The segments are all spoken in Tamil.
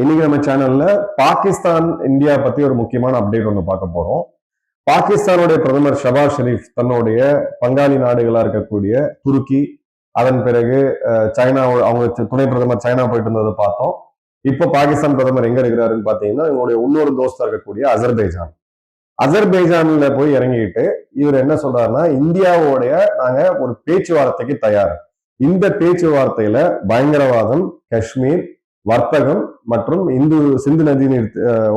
இன்னைக்கு நம்ம சேனல்ல பாகிஸ்தான் இந்தியா பத்தி ஒரு முக்கியமான அப்டேட் ஒன்று பார்க்க போறோம். பாகிஸ்தானுடைய பிரதமர் ஷபாஸ் ஷெரீப் தன்னுடைய பங்காளி நாடுகளா இருக்கக்கூடிய துருக்கி அதன் பிறகு சைனா அவங்க துணை பிரதமர் சைனா போயிட்டு இருந்ததை பார்த்தோம். இப்போ பாகிஸ்தான் பிரதமர் எங்க இருக்கிறாருன்னு பாத்தீங்கன்னா இவங்களுடைய இன்னொரு தோஸ்தா இருக்கக்கூடிய அசர்பைஜான். அசர்பைஜான்ல போய் இறங்கிட்டு இவர் என்ன சொல்றாருன்னா இந்தியாவோடைய நாங்க ஒரு பேச்சுவார்த்தைக்கு தயார். இந்த பேச்சுவார்த்தையில பயங்கரவாதம் காஷ்மீர் வர்த்தகம் மற்றும் இந்து சிந்து நதி நீர்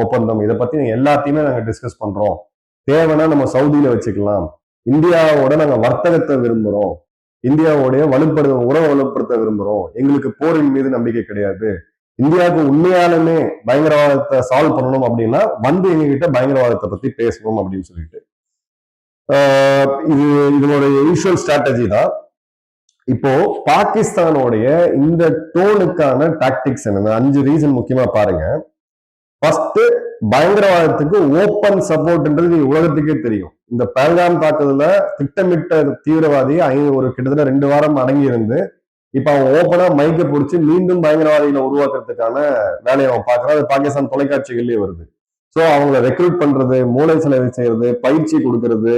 ஒப்பந்தம். இதை பத்தி எல்லாத்தையுமே நாங்க டிஸ்கஸ் பண்றோம். தேவைன்னா நம்ம சவுதியில வச்சுக்கலாம். இந்தியாவோட நாங்க வர்த்தகத்தை விரும்புறோம். இந்தியாவோடைய வலுப்படு உறவை வலுப்படுத்த விரும்புறோம். எங்களுக்கு போரின் மீது நம்பிக்கை கிடையாது. இந்தியாவுக்கு உண்மையாலுமே பயங்கரவாதத்தை சால்வ் பண்ணணும் அப்படின்னா வந்து எங்ககிட்ட பயங்கரவாதத்தை பத்தி பேசணும் அப்படின்னு சொல்லிட்டு. இது இதனுடைய யூஷுவல் ஸ்ட்ராட்டஜி தான். இப்போ பாகிஸ்தானோடைய இந்த டோனுக்கான டாக்டிக்ஸ் என்ன அஞ்சு ரீசன் முக்கியமா பாருங்க. ஃபர்ஸ்ட் பயங்கரவாதத்துக்கு ஓப்பன் சப்போர்ட்ன்றது உலகத்துக்கே தெரியும். இந்த பேங்காம் தாக்குதல திட்டமிட்ட தீவிரவாதி ஒரு கிட்டத்தட்ட ரெண்டு வாரம் அடங்கி இருந்து இப்ப அவன் ஓப்பனா மைக்க பிடிச்சி மீண்டும் பயங்கரவாதிகளை உருவாக்குறதுக்கான வேலையை அவன் பார்க்கறான். அது பாகிஸ்தான் தொலைக்காட்சிகள்லயே வருது. சோ அவங்கள ரெக்ரூட் பண்றது மூளை செலவு செய்யறது பயிற்சி கொடுக்கறது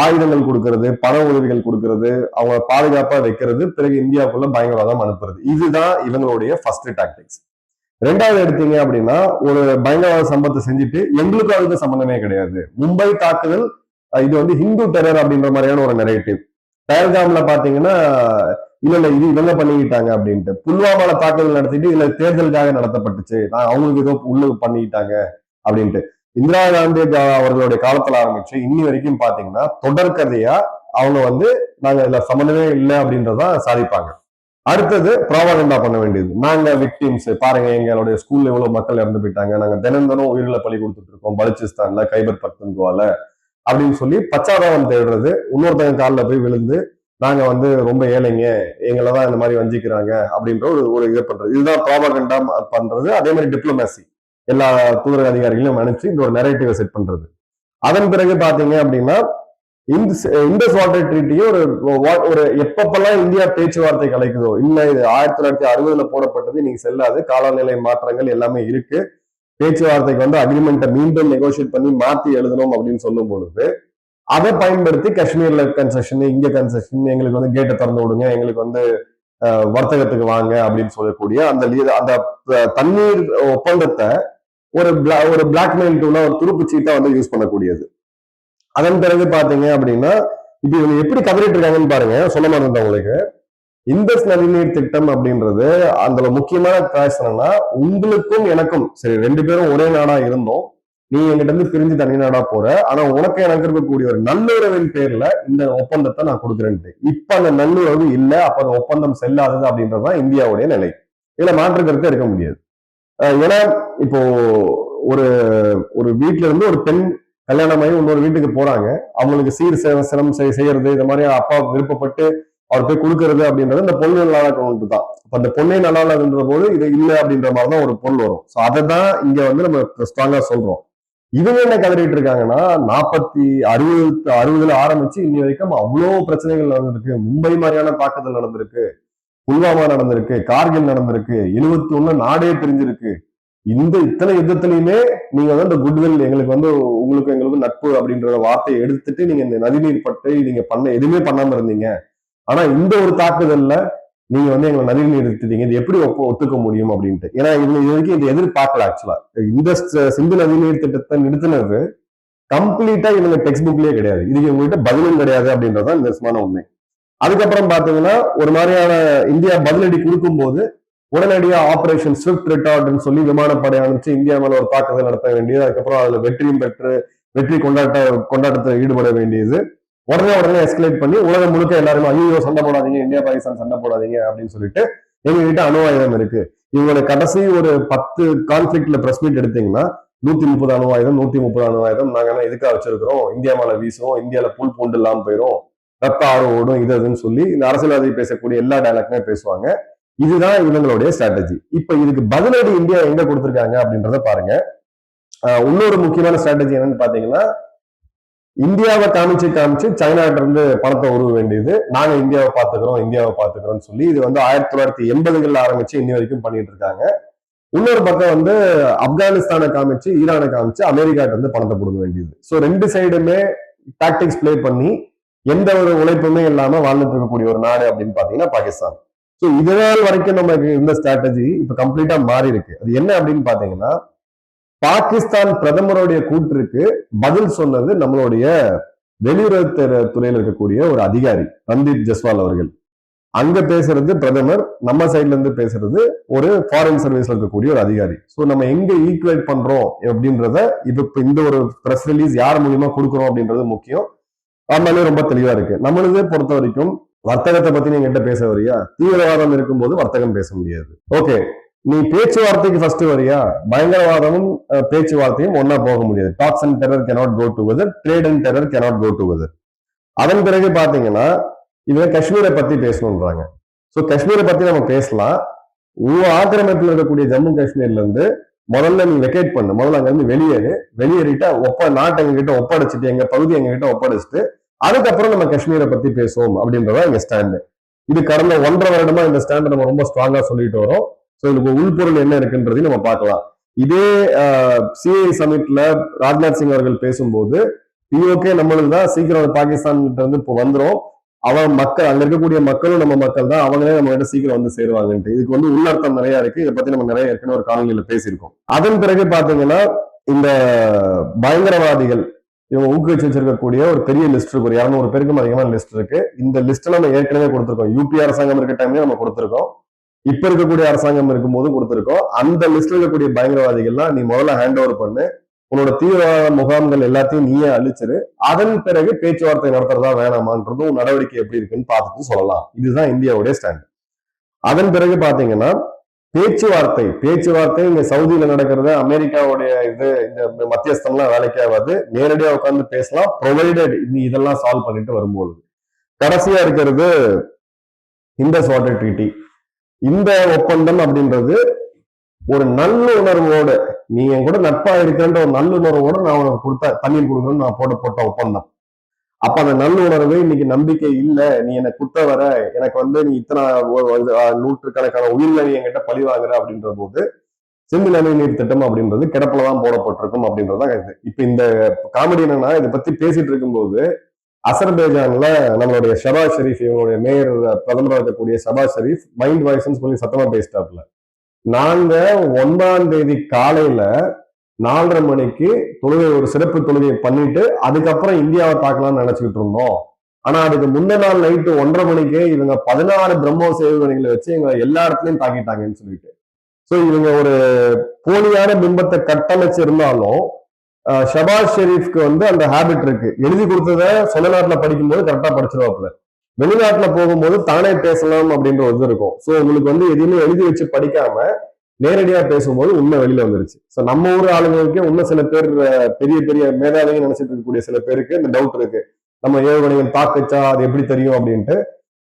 ஆயுதங்கள் கொடுக்கறது பண உதவிகள் கொடுக்கறது அவங்க பாதுகாப்பா வைக்கிறது பிறகு இந்தியாவுக்குள்ள பயங்கரவாதம் அனுப்புறது. இதுதான் இவங்களுடைய ஃபர்ஸ்ட் டாக்டிக்ஸ் ரெண்டாவது எடுத்தீங்க அப்படின்னா ஒரு பயங்கரவாத சம்பவத்தை செஞ்சுட்டு எங்களுக்கும் அதுக்கு சம்பந்தமே கிடையாது. மும்பை தாக்குதல் இது வந்து ஹிந்து டெரர் அப்படின்ற மாதிரியான ஒரு நெரேட்டிவ் பேர்காம்ல பாத்தீங்கன்னா இல்ல இல்ல இது இவங்க பண்ணிக்கிட்டாங்க அப்படின்ட்டு. புல்வாமால தாக்குதல் நடத்திட்டு இல்ல தேர்தலுக்காக நடத்தப்பட்டுச்சு. நான் அவங்களுக்கு ஏதோ உள்ள பண்ணிக்கிட்டாங்க அப்படின்ட்டு. இந்திரா காந்தி அவர்களுடைய காலத்துல ஆரம்பிச்சு இன்னி வரைக்கும் பாத்தீங்கன்னா தொடர்கதையா அவங்க வந்து நாங்க இதுல சம்மந்தமே இல்லை அப்படின்றத சாதிப்பாங்க. அடுத்தது ப்ராபகண்டா பண்ண வேண்டியது. நாங்க விக்டிம்ஸ் பாருங்க எங்களுடைய ஸ்கூல்ல எவ்வளவு மக்கள் இறந்து போயிட்டாங்க. நாங்க தினந்தனும் தினம் உயிர்களை பலி கொடுத்துட்டு இருக்கோம். பலுச்சிஸ்தான்ல கைபர் பக்தன்குவால அப்படின்னு சொல்லி பச்சாதாபம் தேடுறது. இன்னொருத்தங்க காலில் போய் விழுந்து நாங்க வந்து ரொம்ப ஏழைங்க எங்களை தான் இந்த மாதிரி வஞ்சிக்கிறாங்க அப்படின்ற ஒரு ஒரு இதை பண்றது. இதுதான் ப்ராபகண்டா பண்றது. அதே மாதிரி டிப்ளமேசி எல்லா தூதரக அதிகாரிகளையும் அனுப்பிச்சு இந்த ஒரு நெரேட்டிவை செட் பண்றது. அதன் பிறகு பாத்தீங்க அப்படின்னா இந்த இண்டஸ் வாட்டர் ட்ரீட்டியும் ஒரு ஒரு எப்பப்பெல்லாம் இந்தியா பேச்சுவார்த்தை கலைக்குதோ இல்ல இது ஆயிரத்தி தொள்ளாயிரத்தி அறுபதுல போடப்பட்டது நீங்க செல்லாது காலநிலை மாற்றங்கள் எல்லாமே இருக்கு. பேச்சுவார்த்தைக்கு வந்து அக்ரிமெண்ட்டை மீண்டும் நெகோசியேட் பண்ணி மாத்தி எழுதணும் அப்படின்னு சொல்லும் பொழுது அதை பயன்படுத்தி காஷ்மீர்ல கன்செஷன் இங்க கன்செஷன் எங்களுக்கு வந்து கேட்டை திறந்து விடுங்க எங்களுக்கு வந்து வர்த்தகத்துக்கு வாங்க அப்படின்னு சொல்லக்கூடிய அந்த அந்த தண்ணீர் ஒப்பந்தத்தை ஒரு பிளா ஒரு பிளாக்மெயில் டூலா ஒரு துருப்பு சீட்டா வந்து யூஸ் பண்ணக்கூடியது. அதன் பிறகு பாத்தீங்க அப்படின்னா இப்ப இவங்க எப்படி கதறிட்டு இருக்காங்கன்னு பாருங்க. சொல்ல மாதிரி உங்களுக்கு. இந்தஸ் நதிநீர் திட்டம் அப்படின்றது அந்த முக்கியமான காசு என்னன்னா உங்களுக்கும் எனக்கும் சரி ரெண்டு பேரும் ஒரே நாடா இருந்தோம். நீ எங்கிட்ட இருந்து பிரிஞ்சு தனி நாடா போற. ஆனா உனக்கு எனக்கு இருக்கக்கூடிய ஒரு நல்லுறவின் பேர்ல இந்த ஒப்பந்தத்தை நான் கொடுக்குறேன்ட்டு இப்ப அந்த நல்லுறவு இல்ல அப்ப அந்த ஒப்பந்தம் செல்லாதது அப்படின்றதுதான் இந்தியாவுடைய நிலை. இதுல மாற்று கருத்து இருக்க முடியாது. ஏன்னா இப்போ ஒரு ஒரு வீட்டுல இருந்து ஒரு பெண் கல்யாணமாகி இன்னொரு வீட்டுக்கு போறாங்க. அவங்களுக்கு சீர் சிரம் செய்யறது இந்த மாதிரி அப்பா விருப்பப்பட்டு அவர் போய் கொடுக்கறது அப்படின்றது இந்த பொண்ணு நல்லா இருக்கணும் தான். அப்ப அந்த பொண்ணே நல்லா இல்லைன்ற போது இது இல்லை அப்படின்ற மாதிரி தான் ஒரு பொருள் வரும். ஸோ அதை தான் இங்க வந்து நம்ம ஸ்ட்ராங்கா சொல்றோம். இவங்க என்ன கதறிட்டு இருக்காங்கன்னா நாற்பத்தி அறுபது அறுபதுல ஆரம்பிச்சு இன்னி வரைக்கும் அவ்வளோ பிரச்சனைகள் நடந்திருக்கு. மும்பை மாதிரியான தாக்குதல் நடந்திருக்கு. புல்வாமா நடந்திருக்கு. கார்கில் நடந்திருக்கு. எழுபத்தி ஒண்ணு நாடே பிரிஞ்சிருக்கு இந்த இத்தனை யுத்தத்திலையுமே நீங்க வந்து இந்த குட்வில் எங்களுக்கு வந்து உங்களுக்கு எங்களுக்கு நட்பு அப்படின்ற வார்த்தையை எடுத்துட்டு நீங்க இந்த நதிநீர் பட்டு நீங்க பண்ண எதுவுமே பண்ணாம இருந்தீங்க. ஆனா இந்த ஒரு தாக்குதல்ல நீங்க வந்து எங்களை நதிநீர் நிறுத்திட்டீங்க. இது எப்படி ஒப்பு ஒத்துக்க முடியும் அப்படின்ட்டு. ஏன்னா இது இது வரைக்கும் இதை எதிர்பார்க்கல ஆக்சுவலா இந்த சிந்து நதி நீர் திட்டத்தை நிறுத்தினது கம்ப்ளீட்டா இவங்க டெக்ஸ்ட் புக்லயே கிடையாது. இதுக்கு இவங்ககிட்ட பதிலும் கிடையாது அப்படின்றதான் நிசமான உண்மை. அதுக்கப்புறம் பாத்தீங்கன்னா ஒரு மாதிரியான இந்தியா பதிலடி கொடுக்கும் போது உடனடியா ஆபரேஷன் ஸ்விஃப்ட் ரிட்டார்ட்னு சொல்லி விமானப்படை அனுப்பிச்சு இந்தியா மேல ஒரு தாக்குதல் நடத்த வேண்டியது அதுக்கப்புறம் அதுல வெற்றியும் பெற்று வெற்றி கொண்டாட்ட கொண்டாட்டத்தில் ஈடுபட வேண்டியது. உடனே உடனே எஸ்கலேட் பண்ணி உலகம் முழுக்க எல்லாருமே ஐயோ சண்டை போடாதீங்க இந்தியா பாகிஸ்தான் சண்டை போடாதீங்க அப்படின்னு சொல்லிட்டு எங்ககிட்ட அணு ஆயுதம் இருக்கு. இவங்களோட கடைசி ஒரு பத்து கான்ஃபிளிக்ட்ல பிரஸ் மீட் எடுத்தீங்கன்னா நூத்தி முப்பது அணு ஆயுதம் நூத்தி முப்பது அணு ஆயுதம் நாங்க என்ன எதுக்காக வச்சிருக்கிறோம்? இந்தியா மேல வீசுவோம் இந்தியால புல் பூண்டு இல்லாம போயிரும் ரத்த ஆர்வம் ஓடும் இது அதுன்னு சொல்லி இந்த அரசியல்வாதி பேசக்கூடிய எல்லா டைலாக்மே பேசுவாங்க. இதுதான் இவங்களுடைய ஸ்ட்ராட்டஜி இப்ப இதுக்கு பதிலடி இந்தியா எங்க கொடுத்திருக்காங்க அப்படின்றத பாருங்க. இன்னொரு முக்கியமான ஸ்ட்ராட்டஜி என்னன்னு பாத்தீங்கன்னா இந்தியாவை காமிச்சு காமிச்சு சைனாட்ட இருந்து பணத்தை உருவ வேண்டியது. நாங்க இந்தியாவை பாத்துக்கிறோம் இந்தியாவை பாத்துக்கிறோம்னு சொல்லி இது வந்து ஆயிரத்தி தொள்ளாயிரத்தி எண்பதுகள்ல ஆரம்பிச்சு இன்னி வரைக்கும் பண்ணிட்டு இருக்காங்க இன்னொரு பக்கம் வந்து ஆப்கானிஸ்தானை காமிச்சு ஈரானை காமிச்சு அமெரிக்காட்ட இருந்து பணத்தை கொடுக்க வேண்டியது. ஸோ ரெண்டு சைடுமே டாக்டிக்ஸ் ப்ளே பண்ணி எந்த ஒரு உழைப்புமே இல்லாம வாழ்ந்துட்டு இருக்கக்கூடிய ஒரு நாடு அப்படின்னு பாத்தீங்கன்னா பாகிஸ்தான். ஸோ இதனால் வரைக்கும் நமக்கு இருந்த ஸ்ட்ராட்டஜி இப்ப கம்ப்ளீட்டா மாறி இருக்கு அது என்ன அப்படின்னு பாத்தீங்கன்னா பாகிஸ்தான் பிரதமருடைய கூற்றுக்கு பதில் சொன்னது நம்மளுடைய வெளியுறவு துறையில் இருக்கக்கூடிய ஒரு அதிகாரி ரந்தீப் ஜஸ்வால் அவர்கள். அங்க பேசுறது பிரதமர் நம்ம சைட்ல இருந்து பேசுறது ஒரு ஃபாரின் சர்வீஸ்ல இருக்கக்கூடிய ஒரு அதிகாரி. ஸோ நம்ம எங்க ஈக்குவேட் பண்றோம் அப்படின்றத இப்ப இப்ப இந்த ஒரு ப்ரெஸ் ரிலீஸ் யார் மூலியமா கொடுக்குறோம் அப்படின்றது முக்கியம். அதனாலே ரொம்ப தெளிவா இருக்கு. நம்மளதே பொறுத்த வரைக்கும் வர்த்தகத்தை பத்தி நீங்க என்கிட்ட பேச வரியா தீவிரவாதம் இருக்கும்போது வர்த்தகம் பேச முடியாது. ஓகே நீ பேச்சுவார்த்தைக்கு ஃபர்ஸ்ட் வரியா? பயங்கரவாதமும் பேச்சுவார்த்தையும் ஒன்னா போக முடியாது. Talks and terror cannot go together trade and terror cannot go together அதன் பிறகு பாத்தீங்கன்னா இதுல காஷ்மீரை பத்தி பேசணும்ன்றாங்க. ஸோ காஷ்மீரை பத்தி நம்ம பேசலாம். உன் ஆக்கிரமிப்பில் இருக்கக்கூடிய ஜம்மு காஷ்மீர்ல இருந்து முதல்ல நீ வெக்கேட் பண்ணு. முதல்ல அங்க இருந்து வெளியேறு. வெளியேறிட்டா ஒப்ப நாட்டை எங்ககிட்ட ஒப்படைச்சிட்டு எங்க பகுதி எங்ககிட்ட ஒப்படைச்சிட்டு அதுக்கப்புறம் நம்ம காஷ்மீரை பத்தி பேசுவோம் அப்படின்றதா எங்க ஸ்டாண்டு இது கடந்த ஒன்றரை வருடமா இந்த ஸ்டாண்டை நம்ம ரொம்ப ஸ்ட்ராங்கா சொல்லிட்டு வரோம். ஸோ இதுக்கு உள்பொருள் என்ன இருக்குன்றதையும் நம்ம பார்க்கலாம். இதே சிஐ சமிட்ல ராஜ்நாத் சிங் அவர்கள் பேசும்போது பிஓகே நம்மளுக்கு தான் சீக்கிரம் பாகிஸ்தான் கிட்ட இருந்து இப்போ வந்துடும் அவன் மக்கள் அங்க இருக்கக்கூடிய மக்களும் நம்ம மக்கள் தான். அவங்களே நம்ம கிட்ட சீக்கிரம் வந்து சேருவாங்கன்ட்டு. இதுக்கு வந்து உள்ளர்த்தம் நிறைய இருக்கு. இதை பத்தி நம்ம நிறைய ஏற்கனவே ஒரு காலங்களில் பேசியிருக்கோம். அதன் பிறகு பாத்தீங்கன்னா இந்த பயங்கரவாதிகள் இவங்க ஊக்குவிச்சு வச்சிருக்கக்கூடிய ஒரு பெரிய லிஸ்ட் இருக்கு. ஒரு இரநூறு பேருக்கும் அதிகமான லிஸ்ட் இருக்கு. இந்த லிஸ்ட் நம்ம ஏற்கனவே கொடுத்துருக்கோம். யூபி அரசாங்கம் இருக்க டைம்லயே நம்ம கொடுத்துருக்கோம். இப்ப இருக்கக்கூடிய அரசாங்கம் இருக்கும்போது கொடுத்திருக்கோம். அந்த லிஸ்ட்ல இருக்கக்கூடிய பயங்கரவாதிகள்லாம் நீ முதல்ல ஹேண்ட் ஓவர் பண்ணு. உன்னோட தீவிரவாத முகாம்கள் எல்லாத்தையும் நீயே அழிச்சிரு. அதன் பிறகு பேச்சுவார்த்தை நடத்துறதா வேணாமான்றதும் உன் நடவடிக்கை எப்படி இருக்குன்னு பார்த்துட்டு சொல்லலாம். இதுதான் இந்தியாவுடைய ஸ்டாண்ட் அதன் பிறகு பாத்தீங்கன்னா பேச்சுவார்த்தை. பேச்சுவார்த்தை இங்க சவுதியில நடக்கிறது அமெரிக்காவுடைய இது இந்த மத்தியஸ்தம்லாம் வேலைக்கு ஆகாது நேரடியா உட்கார்ந்து பேசலாம். ப்ரொவைடட் நீ இதெல்லாம் சால்வ் பண்ணிட்டு வரும்பொழுது. கடைசியா இருக்கிறது இந்த வாட்டர் ட்ரீட்டி இந்த ஒப்பந்தம் அப்படின்றது ஒரு நல்லுணர்வோடு நீ என் கூட நட்பா இருக்கிறன்ற ஒரு நல்லுணர்வோடு நான் உனக்கு கொடுத்த தண்ணீர் கொடுக்கணும்னு நான் போட்ட ஒப்பந்தம். அப்ப அந்த நல்லுணர்வு இன்னைக்கு நம்பிக்கை இல்ல நீ என்னை குத்த வர எனக்கு வந்து நீ இத்தனை நூற்றுக்கணக்கான உயிர்களை நீ என்கிட்ட பழி வாங்குற அப்படின்ற போது சிந்து நதி நீர் திட்டம் அப்படின்றது கிடப்புலதான் போடப்பட்டிருக்கும் அப்படின்றதுதான் இது இப்ப இந்த காமெடி என்னன்னா இதை பத்தி பேசிட்டு இருக்கும்போது அசர்பேஜான்ல நம்மளுடைய ஷபாஸ் ஷெரீஃப் இவங்களுடைய மேயர் பிரதமராக இருக்கக்கூடிய ஷபாஸ் ஷெரீஃப் மைண்ட் வாய்ஸ்னு சொல்லி சத்தமா பேசிட்டாப்ல நாங்க ஒன்பதாம் தேதி காலையில நாலரை மணிக்கு தொழுகை ஒரு சிறப்பு தொழுகையை பண்ணிட்டு அதுக்கப்புறம் இந்தியாவை தாக்கலாம்னு நினைச்சுக்கிட்டு இருந்தோம். ஆனா அதுக்கு முந்த நாள் நைட்டு ஒன்றரை மணிக்கே இவங்க பதினாறு பிரம்மோ சேவகணிகளை வச்சு எங்களை எல்லா இடத்துலயும் தாக்கிட்டாங்கன்னு சொல்லிட்டு. ஸோ இவங்க ஒரு போலியான பிம்பத்தை கட்டமைச்சிருந்தாலும் ஷபாஸ் ஷெரீஃப்க்கு வந்து அந்த ஹேபிட் இருக்கு. எழுதி கொடுத்தத சொந்த நாட்டுல படிக்கும்போது கரெக்டா படிச்சிருவாப்புல. வெளிநாட்டுல போகும்போது தானே பேசலாம் அப்படின்ற ஒரு இது இருக்கும். ஸோ உங்களுக்கு வந்து எதையுமே எழுதி வச்சு படிக்காம நேரடியா பேசும்போது உண்மை வெளியில வந்துருச்சு. ஸோ நம்ம ஊர் ஆளுங்களுக்கே இன்னும் சில பேர் பெரிய பெரிய மேதாவிங்க நினைச்சிட்டு இருக்கக்கூடிய சில பேருக்கு இந்த டவுட் இருக்கு. நம்ம ஏவுகணைகள் தாக்குச்சா அது எப்படி தெரியும் அப்படின்ட்டு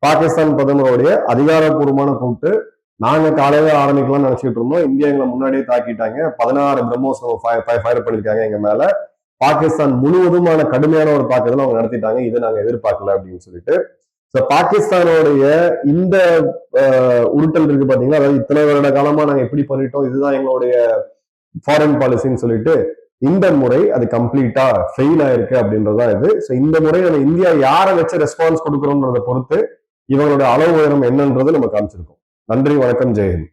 பாகிஸ்தான் பிரதமருடைய அதிகாரப்பூர்வமான கூட்டு நாங்க காலையில ஆரம்பிக்கலாம்னு நினைச்சிட்டு இருந்தோம். இந்தியா எங்களை முன்னாடியே தாக்கிட்டாங்க. பதினாறு பிரம்மோஸ் ஃபயர் பண்ணிருக்காங்க எங்க மேல. பாகிஸ்தான் முழுவதுமான கடுமையான ஒரு தாக்குதல் அவங்க நடத்திட்டாங்க. இதை நாங்க எதிர்பார்க்கல அப்படின்னு சொல்லிட்டு. ஸோ பாகிஸ்தானோடைய இந்த உருட்டல் இருக்கு பாத்தீங்களா? அதாவது இத்தனை வருட காலமா நாங்க எப்படி பண்ணிட்டோம். இதுதான் எங்களுடைய ஃபாரின் பாலிசின்னு சொல்லிட்டு இந்த முறை அது கம்ப்ளீட்டா ஃபெயில் ஆயிருக்கு அப்படின்றதான் இது. ஸோ இந்த முறை நம்ம இந்தியா யாரை வச்சு ரெஸ்பான்ஸ் கொடுக்குறோம்ன்றதை பொறுத்து இவங்களோட அளவு உயரம் என்னன்றது நம்ம காமிச்சிருக்கோம். நன்றி வணக்கம் ஜெயஹிந்த்